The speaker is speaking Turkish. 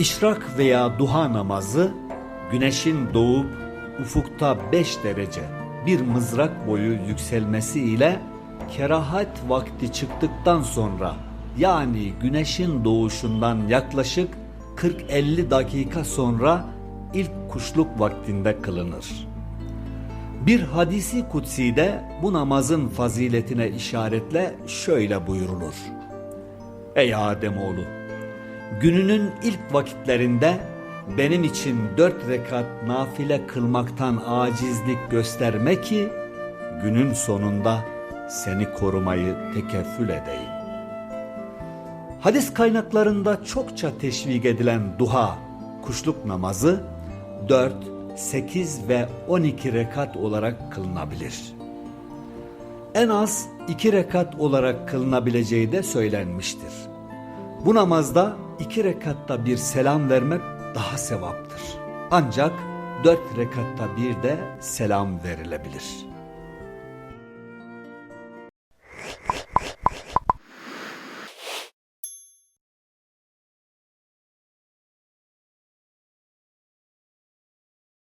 İşrak veya duha namazı güneşin doğup ufukta 5 derece bir mızrak boyu yükselmesi ile kerahat vakti çıktıktan sonra yani güneşin doğuşundan yaklaşık 40-50 dakika sonra ilk kuşluk vaktinde kılınır. Bir hadisi kutsi'de bu namazın faziletine işaretle şöyle buyurulur. Ey Ademoğlu! Gününün ilk vakitlerinde benim için dört rekat nafile kılmaktan acizlik gösterme ki günün sonunda seni korumayı tekeffül edeyim. Hadis kaynaklarında çokça teşvik edilen duha, kuşluk namazı 4, 8 ve 12 rekat olarak kılınabilir. En az 2 rekat olarak kılınabileceği de söylenmiştir. Bu namazda 2 rekatta bir selam vermek daha sevaptır. Ancak 4 rekatta bir de selam verilebilir.''